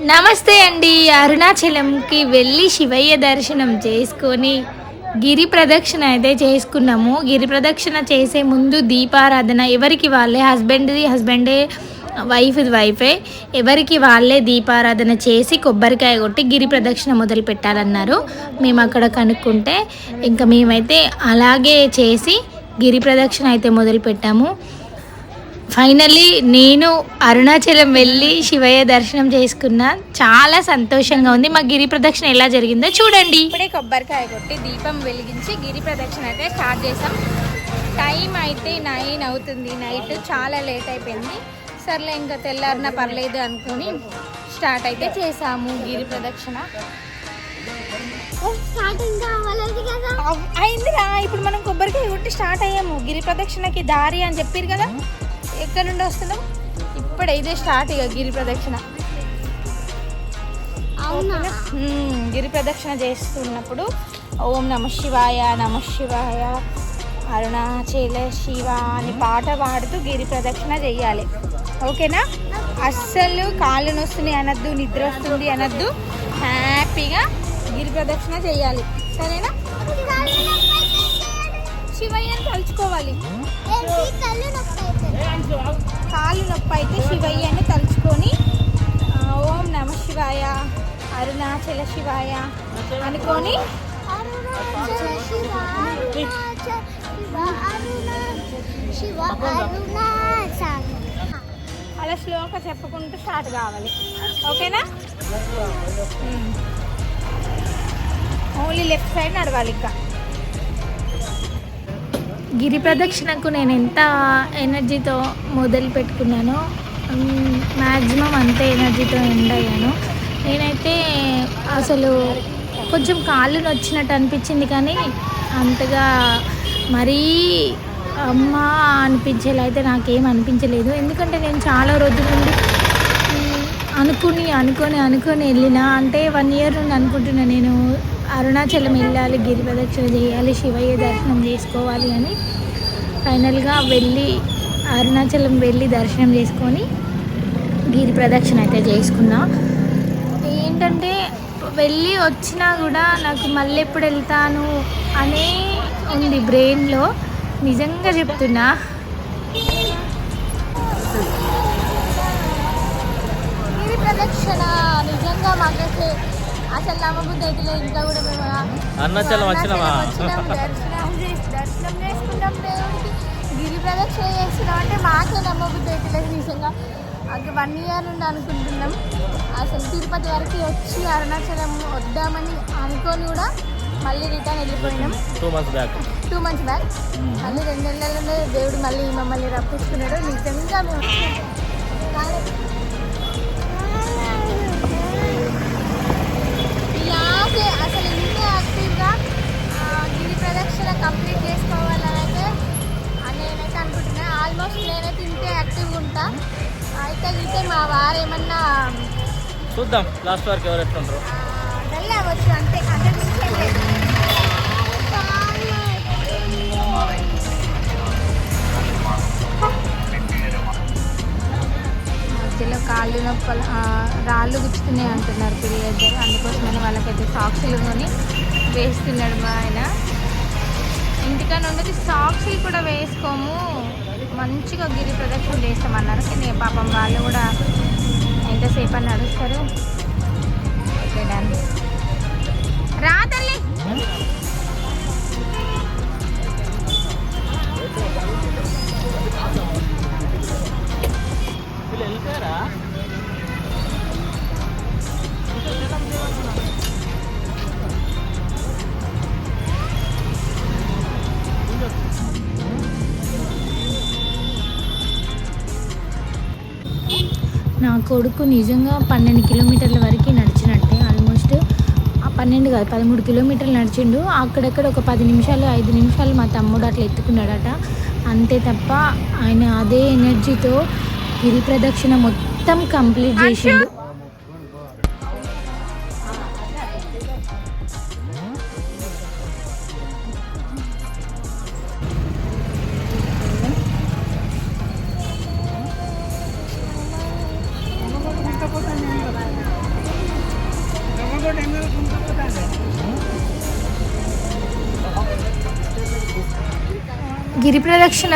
నమస్తే అండి. అరుణాచలంకి వెళ్ళి శివయ్య దర్శనం చేసుకొని గిరి ప్రదక్షిణ అయితే చేసుకున్నాము. గిరి ప్రదక్షిణ చేసే ముందు దీపారాధన ఎవరికి వాళ్ళే? హస్బెండ్ది హస్బెండే వైఫ్ది వైఫే. ఎవరికి వాళ్ళే దీపారాధన చేసి కొబ్బరికాయ కొట్టి గిరి ప్రదక్షిణ మొదలు పెట్టాలన్నారు. మేము అక్కడ కనుక్కుంటే ఇంకా మేమైతే అలాగే చేసి గిరి ప్రదక్షిణ అయితే మొదలు పెట్టాము. ఫైనల్లీ నేను అరుణాచలం వెళ్ళి శివయ్య దర్శనం చేసుకున్నా. చాలా సంతోషంగా ఉంది. మా గిరి ప్రదక్షిణ ఎలా జరిగిందో చూడండి. ఇప్పుడే కొబ్బరికాయ కొట్టి దీపం వెలిగించి గిరి ప్రదక్షిణ అయితే స్టార్ట్ చేసాం టైం అయితే నైన్ అవుతుంది. నైట్ చాలా లేట్ అయిపోయింది. సర్లే ఇంకా తెల్లారిన పర్లేదు అనుకుని స్టార్ట్ అయితే చేసాము గిరి ప్రదక్షిణ. అవ్- అయిందిరా. ఇప్పుడు మనం కొబ్బరికాయ కొట్టి స్టార్ట్ అయ్యాము. గిరి ప్రదక్షిణకి దారి అని చెప్పారు కదా. ఎక్కడి నుండి వస్తున్నాం ఇప్పుడు ఇదే స్టార్ట్ ఇక గిరి ప్రదక్షిణ. గిరి ప్రదక్షిణ చేస్తున్నప్పుడు ఓం నమ శివాయ నమ శివాయ అరుణాచల శివ అని పాట పాడుతూ గిరి ప్రదక్షిణ చేయాలి. ఓకేనా? అస్సలు కాళ్ళు నొస్తుంది అనద్దు నిద్ర వస్తుంది అనద్దు. హ్యాపీగా గిరి ప్రదక్షిణ చేయాలి. సరేనా? శివయ్యని తలుచుకోవాలి. కాళ్ళు నొప్పి అయితే. శివయ్యని తలుచుకొని ఓం నమ శివాయ అరుణాచల శివాయ అనుకొని అలా స్లోగా చెప్పుకుంటూ స్టార్ట్ కావాలి. ఓకేనా? ఓన్లీ లెఫ్ట్ సైడ్ నడవాలి ఇంకా. గిరి ప్రదక్షిణకు నేను ఎంత ఎనర్జీతో మొదలు పెట్టుకున్నానో మ్యాక్సిమం అంతే ఎనర్జీతో ఎండ్ అయ్యాను. నేనైతే అసలు కొంచెం కాళ్ళు నొచ్చినట్టు అనిపించింది కానీ అంతగా మరీ అమ్మ అనిపించేలా అయితే నాకేం అనిపించలేదు. ఎందుకంటే నేను చాలా రోజుల నుండి అనుకుని అనుకొని అనుకొని వెళ్ళిన అంటే వన్ ఇయర్ నుండి అనుకుంటున్నా నేను అరుణాచలం వెళ్ళాలి గిరి ప్రదక్షిణ చేయాలి శివయ్య దర్శనం చేసుకోవాలి అని ఫైనల్గా వెళ్ళి అరుణాచలం వెళ్ళి దర్శనం చేసుకొని గిరి ప్రదక్షిణ అయితే చేసుకున్నా. ఏంటంటే వెళ్ళి వచ్చినా కూడా నాకు మళ్ళీ ఎప్పుడు వెళ్తాను అనే ఉంది బ్రెయిన్లో. నిజంగా చెప్తున్నా. గిరి ప్రదక్షిణ అసలు నమ్మబుద్ధి అయితే కూడా మేము అరుణాచలం వచ్చినామా? వచ్చినాం, దర్శనం దర్శనం చేసుకున్నాం దేవుడికి. గిరి ప్రదక్షిణ చేస్తున్నాం అంటే మాకే నమ్మబుద్ధి అయితే నిజంగా. అది వన్ ఇయర్ నుండి అనుకుంటున్నాం. అసలు తిరుపతి వరకు వచ్చి అరుణాచలం వద్దామని అనుకొని కూడా మళ్ళీ return వెళ్ళిపోయినాం. Two months back two months back మళ్ళీ రెండు నెలలలోనే దేవుడు మళ్ళీ మమ్మల్ని రప్పిస్తున్నాడు నిజంగా మేము ప్రదక్షిణ కంప్లీట్ చేసుకోవాలని అయితే నేనైతే అనుకుంటున్నా. ఆల్మోస్ట్ నేనైతే ఇంతే యాక్టివ్గా ఉంటా. అయితే అయితే మా వారు ఏమన్నా చూద్దాం. లాస్ట్ వరకు ఎవరు ఎట్లుంటారు డల్ అవ్వచ్చు. అంతే అంతకు మించి ఏం లేదు. మధ్యలో కాళ్ళు నొప్పలు ఆ, రాళ్ళు గుచ్చుతున్నాయి అంటున్నారు పిల్లలు అందుకోసమని వాళ్ళకైతే సాక్షులు కొని వేస్తున్నాడు మా ఆయన. ఇంటికాడ ఉండేది సాక్షులు కూడా వేసుకోము. మంచిగా గిరి ప్రదక్షిణ చేస్తామన్నారు కానీ పాపం వాళ్ళు కూడా ఎంతసేపు అని నడుస్తారు ఓకే డన్ రా తల్లి! వెళ్ళిపోయారా కొడుకు నిజంగా పన్నెండు కిలోమీటర్ల వరకు నడిచినట్టే ఆల్మోస్ట్ పన్నెండు కాదు పదమూడు కిలోమీటర్లు నడిచిండు. అక్కడక్కడ ఒక పది నిమిషాలు ఐదు నిమిషాలు మా తమ్ముడు అట్లా ఎత్తుకున్నాడట. అంతే తప్ప ఆయన అదే ఎనర్జీతో గిరి ప్రదక్షిణ మొత్తం కంప్లీట్ చేసిండు. గిరి ప్రదక్షిణ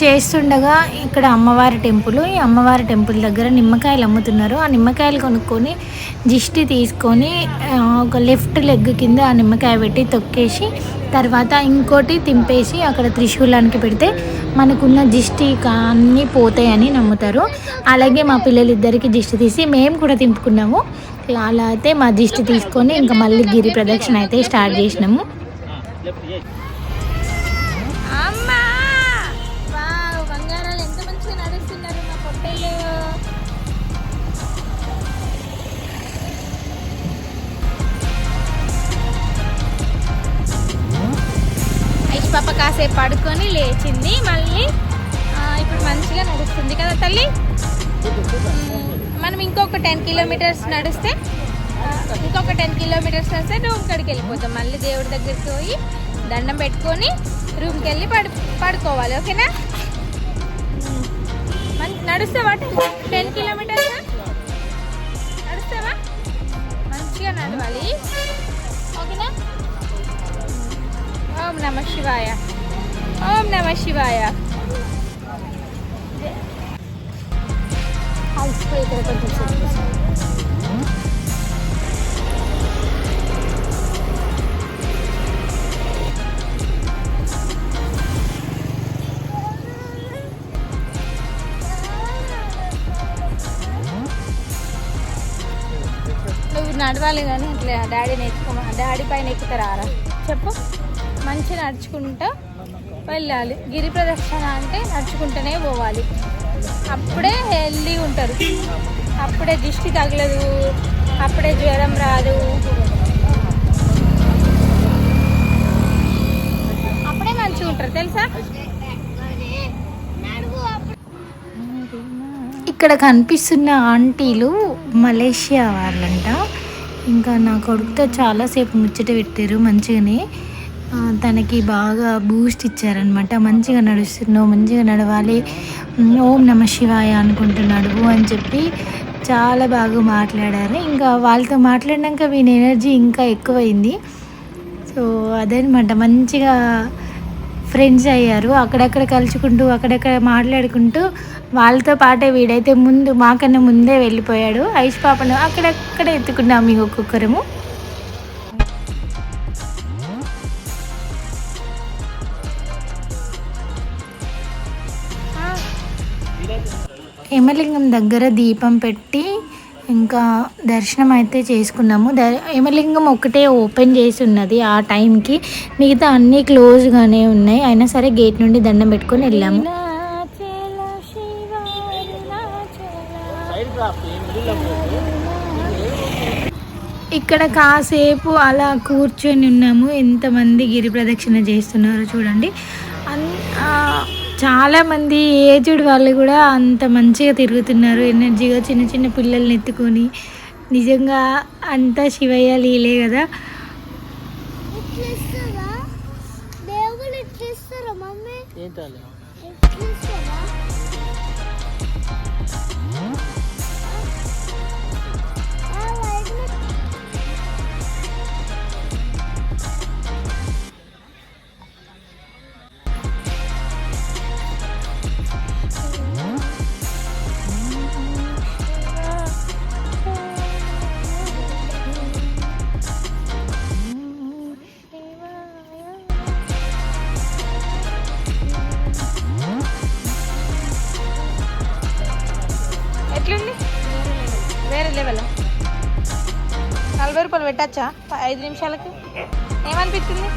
చేస్తుండగా ఇక్కడ అమ్మవారి టెంపుల్. ఈ అమ్మవారి టెంపుల్ దగ్గర నిమ్మకాయలు అమ్ముతున్నారు. ఆ నిమ్మకాయలు కొనుక్కొని దిష్టి తీసుకొని ఒక లెఫ్ట్ లెగ్ కింద ఆ నిమ్మకాయ పెట్టి తొక్కేసి తర్వాత ఇంకోటి తింపేసి అక్కడ త్రిశూలానికి పెడితే మనకున్న దిష్టి అన్నీ పోతాయని నమ్ముతారు. అలాగే మా పిల్లలిద్దరికి దిష్టి తీసి మేము కూడా తింపుకున్నాము. అలా అయితే మా దిష్టి తీసుకొని ఇంకా మళ్ళీ గిరి ప్రదక్షిణ అయితే స్టార్ట్ చేసినాము. పాప కాసేపు పడుకొని లేచింది. మళ్ళీ ఇప్పుడు మంచిగా నడుస్తుంది కదా తల్లి? మనం ఇంకొక టెన్ కిలోమీటర్స్ నడిస్తే ఇంకొక టెన్ కిలోమీటర్స్ నడిస్తే రూమ్ కాడికి వెళ్ళిపోతాం. మళ్ళీ దేవుడి దగ్గరికి పోయి దండం పెట్టుకొని రూమ్కి వెళ్ళి పడు పడుకోవాలి. ఓకేనా? మ్మ్. మన నడుస్తావా టెన్ కిలోమీటర్స్? నడుస్తావా? మంచిగా నడవాలి. ఓకేనా? నమ శివాయ. ఓం నమ శివాయ. ఇక్కడ కొంచెం నువ్వు నడవాలి కానీ ఇట్లా డాడీ ఎక్కువ డాడీ పైన ఎక్కుతారా? చెప్పు. మంచిగా నడుచుకుంటూ వెళ్ళాలి. గిరి ప్రదక్షిణ అంటే నడుచుకుంటూనే పోవాలి. అప్పుడే హెల్దీ ఉంటారు. అప్పుడే దిష్టి తగలదు. అప్పుడే జ్వరం రాదు. అప్పుడే మంచిగా ఉంటారు. తెలుసా? ఇక్కడ కనిపిస్తున్న ఆంటీలు మలేషియా వాళ్ళంట. ఇంకా నా కొడుకుతో చాలాసేపు ముచ్చట పెట్టారు మంచిగానే. తనకి బాగా బూస్ట్ ఇచ్చారనమాట మంచిగా నడుస్తున్నావు మంచిగా నడవాలి. ఓం నమ శివాయ అనుకుంటున్నాడు అని చెప్పి చాలా బాగా మాట్లాడారు. ఇంకా వాళ్ళతో మాట్లాడినాక వీని ఎనర్జీ ఇంకా ఎక్కువైంది. సో అదనమాట మంచిగా ఫ్రెండ్స్ అయ్యారు. అక్కడక్కడ కలుసుకుంటూ అక్కడక్కడ మాట్లాడుకుంటూ వాళ్ళతో పాటే వీడైతే ముందు మాకన్నా ముందే వెళ్ళిపోయాడు. ఐష్ పాపను అక్కడక్కడ ఎత్తుకున్నాం మీకు ఒక్కొక్కరము. యమలింగం దగ్గర దీపం పెట్టి ఇంకా దర్శనం అయితే చేసుకున్నాము. ద యమలింగం ఒకటే ఓపెన్ చేసి ఉన్నది ఆ టైంకి. మిగతా అన్నీ క్లోజ్గానే ఉన్నాయి. అయినా సరే గేట్ నుండి దండం పెట్టుకొని వెళ్ళాము. ఇక్కడ కాసేపు అలా కూర్చొని ఉన్నాము. ఎంతమంది గిరి ప్రదక్షిణ చేస్తున్నారో చూడండి. అన్ చాలామంది ఏజ్డ్ వాళ్ళు కూడా అంత మంచిగా తిరుగుతున్నారు ఎనర్జీగా చిన్న చిన్న పిల్లల్ని ఎత్తుకొని. నిజంగా అంతా శివయ్య లీలే కదా. ఎట్లుంది? వేరే లెవెల్ నలభై రూపాయలు పెట్టచ్చా? ఐదు నిమిషాలకి? ఏమనిపిస్తుంది?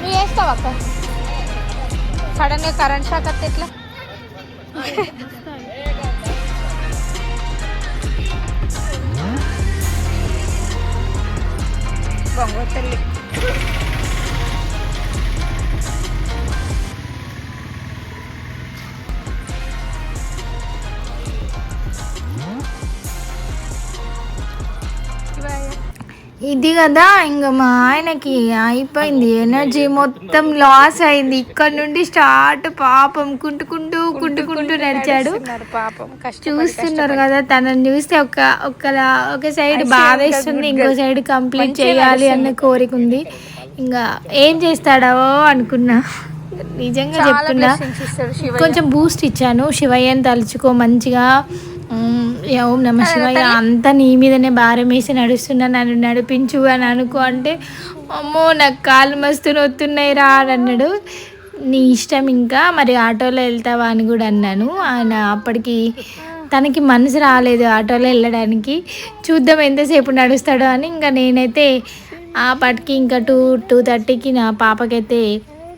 నువ్వు వేస్తావు అక్క? సడన్గా కరెంట్ షాక్ వస్తే ఎట్లా? బొంగ తల్లి. ఇది కదా ఇంకా మా ఆయనకి అయిపోయింది ఎనర్జీ మొత్తం లాస్ అయింది. ఇక్కడ నుండి స్టార్ట్ పాపం కుంటుకుంటూ కుంటుకుంటూ నడిచాడు. పాపం. చూస్తున్నారు కదా తనని చూస్తే ఒక ఒక ఒక సైడ్ బాధ ఇస్తుంది ఇంకో సైడ్ కంప్లీట్ చేయాలి అన్న కోరిక ఉంది. ఇంకా ఏం చేస్తాడో అనుకున్నా. నిజంగా చెప్తున్నా. కొంచెం బూస్ట్ ఇచ్చాను. శివయ్యని తలుచుకో మంచిగా ఓం నమ శివయ్య అంతా నీ మీదనే భారం వేసి నడుస్తున్నా నన్ను నడిపించు అని అనుకో అంటే అమ్మో నాకు కాళ్ళు మస్తు నొత్తున్నాయి రా అని అన్నాడు. నీ ఇష్టం ఇంకా మరి ఆటోలో వెళ్తావా అని కూడా అన్నాను. ఆయన అప్పటికి తనకి మనసు రాలేదు ఆటోలో వెళ్ళడానికి. చూద్దాం ఎంతసేపు నడుస్తాడో అని ఇంకా నేనైతే ఆ పటికి ఇంకా టూ టూ థర్టీకి నా పాపకైతే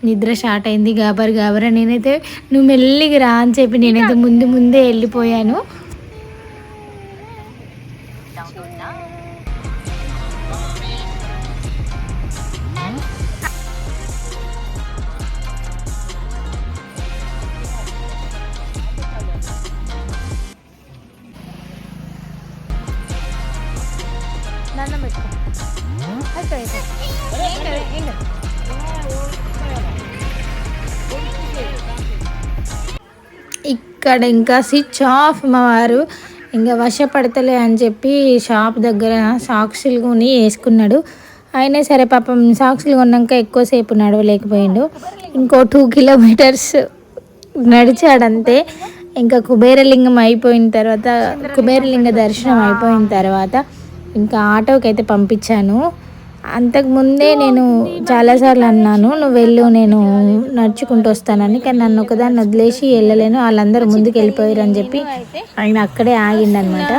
నిద్ర స్టార్ట్ అయింది గాబర్ గాబర్ నేనైతే నువ్వు మెల్లిగా రా అని చెప్పి నేనైతే ముందు ముందే వెళ్ళిపోయాను. దండం పెట్టుకో ఇక్కడ ఇంకా స్విచ్ ఆఫ్ మా వారు ఇంకా వర్షపడతలే అని చెప్పి షాప్ దగ్గర సాక్షులు కొని వేసుకున్నాడు. అయినా సరే పాపం సాక్షులు కొన్నాక ఎక్కువసేపు నడవలేకపోయిండు. ఇంకో టూ కిలోమీటర్స్ నడిచాడంతే. ఇంకా కుబేరలింగం అయిపోయిన తర్వాత కుబేరలింగ దర్శనం అయిపోయిన తర్వాత ఇంకా ఆటోకి అయితే పంపించాను. అంతకుముందే నేను చాలాసార్లు అన్నాను నువ్వు వెళ్ళు నేను నడుచుకుంటూ వస్తానని. కానీ నన్ను ఒకదాన్ని వదిలేసి వెళ్ళలేను. వాళ్ళందరూ ముందుకు వెళ్ళిపోయారు అని చెప్పి ఆయన అక్కడే ఆగిండనమాట.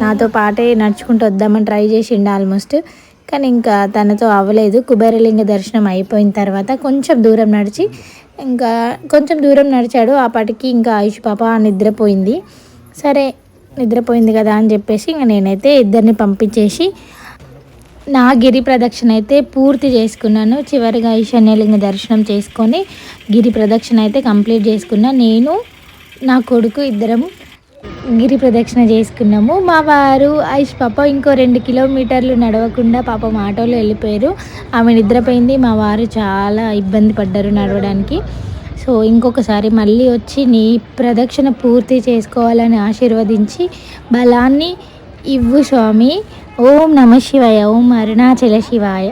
నాతో పాటే నడుచుకుంటూ వద్దామని ట్రై చేసిండు ఆల్మోస్ట్. కానీ ఇంకా తనతో అవ్వలేదు. కుబేరలింగ దర్శనం అయిపోయిన తర్వాత కొంచెం దూరం నడిచి ఇంకా కొంచెం దూరం నడిచాడు. ఆ పాటికి ఇంకా ఆయుష్ పాప నిద్రపోయింది. సరే నిద్రపోయింది కదా అని చెప్పేసి ఇంకా నేనైతే ఇద్దరిని పంపించేసి నా గిరి ప్రదక్షిణ అయితే పూర్తి చేసుకున్నాను. చివరిగా ఈశాన్యలింగ దర్శనం చేసుకొని గిరి ప్రదక్షిణ అయితే కంప్లీట్ చేసుకున్నా. నేను నా కొడుకు ఇద్దరం గిరి ప్రదక్షిణ చేసుకున్నాము. మా వారు ఐష్ పాప ఇంకో రెండు కిలోమీటర్లు నడవకుండా పాపం ఆటోలో వెళ్ళిపోయారు. ఆమె నిద్రపోయింది. మా వారు చాలా ఇబ్బంది పడ్డారు నడవడానికి. సో ఇంకొకసారి మళ్ళీ వచ్చి నీ ప్రదక్షిణ పూర్తి చేసుకోవాలని ఆశీర్వదించి బలాన్ని ఇవ్వు స్వామి. ఓం నమ శివాయ ఓం అరుణాచల శివాయ.